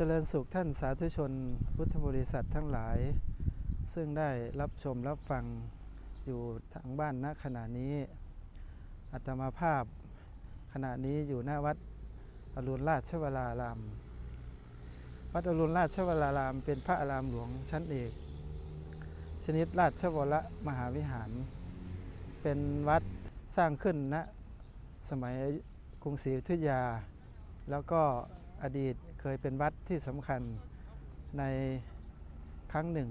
เจริญสุขท่านสาธุชน พุทธบริษัททั้งหลาย ซึ่งได้รับชมรับฟังอยู่ทางบ้านณขณะนี้ อัตมาภาพขณะนี้อยู่หน้าวัดอรุณราชวราราม วัดอรุณราชวราราม เป็นพระอารามหลวงชั้นเอก ชนิดราชวรมหาวิหาร เป็นวัดสร้างขึ้นณสมัยกรุงศรีอยุธยา แล้วก็อดีต เคยเป็นวัดที่สำคัญในครั้งหนึ่ง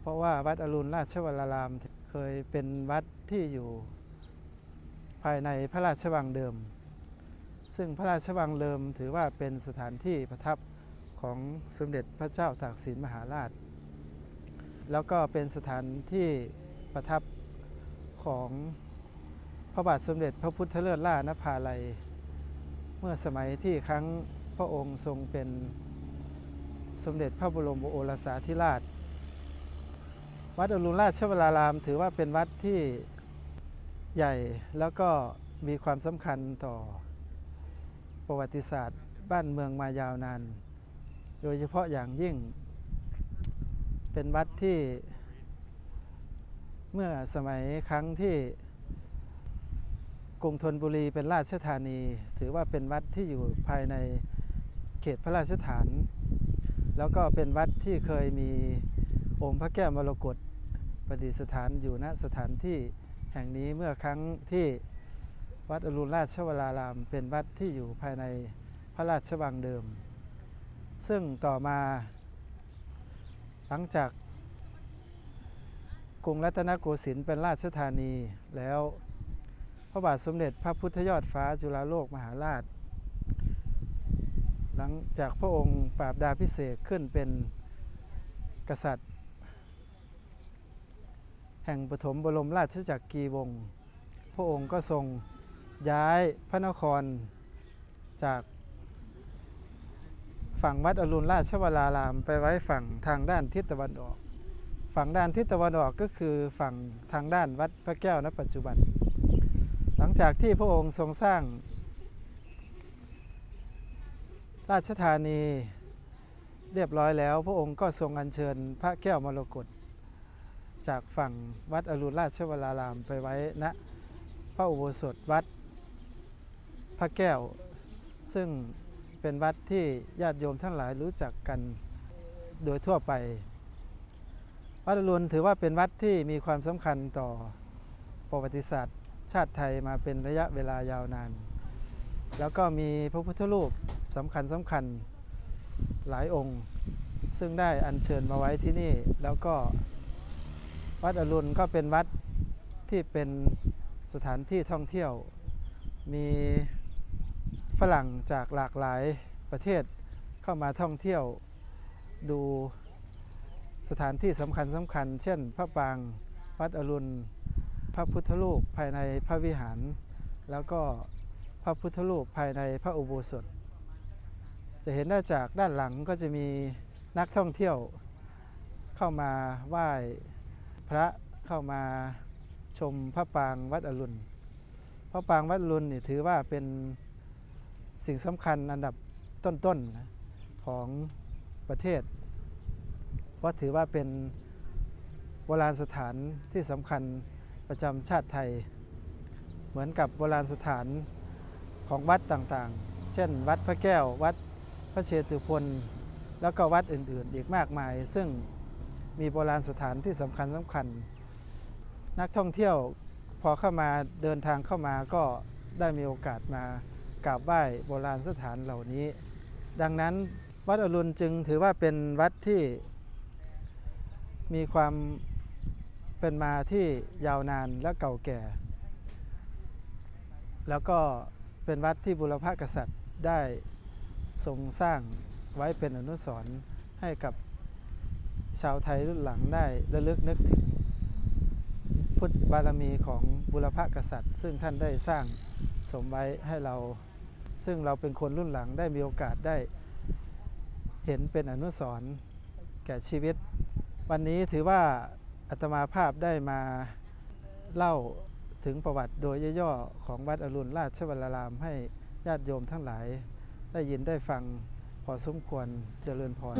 เพราะว่าวัดอรุณราชวรารามเคยเป็นวัดที่อยู่ภายในพระราชวังเดิม ซึ่งพระราชวังเดิมถือว่าเป็นสถานที่ประทับของสมเด็จพระเจ้าตากสินมหาราช แล้วก็เป็นสถานที่ประทับของพระบาทสมเด็จพระพุทธเลิศล่านภาลัย เมื่อสมัยที่ครั้ง พระองค์ทรงเป็นสมเด็จพระบรมโอรสาธิราช วัดอรุณราชวราราม ถือว่าเป็นวัดที่ใหญ่แล้วก็มีความสำคัญต่อประวัติศาสตร์ บ้านเมืองมายาวนาน โดยเฉพาะอย่างยิ่ง เป็นวัดที่เมื่อสมัยครั้งที่กรุงธนบุรีเป็นราชธานี ถือว่าเป็นวัดที่อยู่ภายใน เขตพระราชฐาน แล้วก็เป็นวัดที่เคยมีองค์พระแก้วมรกตประดิษฐานอยู่ณสถานที่แห่งนี้เมื่อครั้งที่วัดอรุณราชวราราม เป็นวัดที่อยู่ภายในพระราชวังเดิม ซึ่งต่อมาหลังจากกรุงรัตนโกสินทร์เป็นราชธานีแล้วพระบาทสมเด็จพระพุทธยอดฟ้าจุฬาโลกมหาราช หลังจากพระองค์ปราบดาพิเศษขึ้นเป็นกษัตริย์ แห่งปฐมบรมราชจักรีวงศ์พระองค์ก็ทรงย้ายพระนครจากฝั่งวัดอรุณราชวราราม ไปไว้ฝั่งทางด้านทิศตะวันออก ฝั่งด้านทิศตะวันออกก็คือฝั่งทางด้านวัดพระแก้วณปัจจุบัน หลังจากที่พระองค์ทรงสร้าง ราชธานีเรียบร้อยแล้ว พระองค์ก็ทรงอัญเชิญพระแก้วมรกตจากฝั่งวัดอรุณราชวรารามไปไว้ณพระอุโบสถวัดพระแก้ว ซึ่งเป็นวัดที่ญาติโยมทั้งหลายรู้จักกันโดยทั่วไป วัดอรุณถือว่าเป็นวัดที่มีความสำคัญต่อประวัติศาสตร์ ชาติไทยมาเป็นระยะเวลายาวนาน แล้วก็มีพระพุทธรูปสำคัญสำคัญหลายองค์ ซึ่งได้อัญเชิญมาไว้ที่นี่ แล้วก็วัดอรุณก็เป็นวัดที่เป็นสถานที่ท่องเที่ยว มีฝรั่งจากหลากหลายประเทศเข้ามาท่องเที่ยวดูสถานที่สำคัญสำคัญ เช่น พระปรางวัดอรุณ พระพุทธรูปภายในพระวิหาร แล้วก็ ระพุทธรูปภายในพระอุโบสถ จะเห็นได้จากด้านหลังก็จะมีนักท่องเที่ยวเข้ามาไหว้พระเข้ามาชมพระปรางวัดอรุณ พระปรางวัดอรุณนี่ถือว่าเป็นสิ่งสำคัญอันดับต้นๆของประเทศ เพราะถือว่าเป็นโบราณสถานที่สำคัญประจำชาติไทย เหมือนกับโบราณสถาน ของวัดต่างๆ เช่น วัดพระแก้ว วัดพระเชตุพนแล้วก็วัดอื่นๆ อีกมากมาย ซึ่งมีโบราณสถานที่สำคัญสำคัญ นักท่องเที่ยวพอเข้ามาเดินทางเข้ามาก็ได้มีโอกาสมากราบไหว้โบราณสถานเหล่านี้ ดังนั้นวัดอรุณจึงถือว่าเป็นวัดที่มีความเป็นมาที่ยาวนานและเก่าแก่ แล้วก็ เป็นวัดที่บุรพกษัตริย์ได้ทรงสร้างไว้เป็นอนุสรณ์ให้กับชาวไทยรุ่นหลังได้ระลึกนึกถึง พุทธบารมีของบุรพกษัตริย์ ซึ่งท่านได้สร้างสมไว้ให้เรา ซึ่งเราเป็นคนรุ่นหลังได้มีโอกาสได้เห็นเป็นอนุสรณ์แก่ชีวิต วันนี้ถือว่าอาตมาภาพได้มาเล่า ถึงประวัติโดยย่อๆของวัดอรุณราชวรารามให้ญาติโยมทั้งหลาย ได้ยินได้ฟังพอสมควรเจริญพร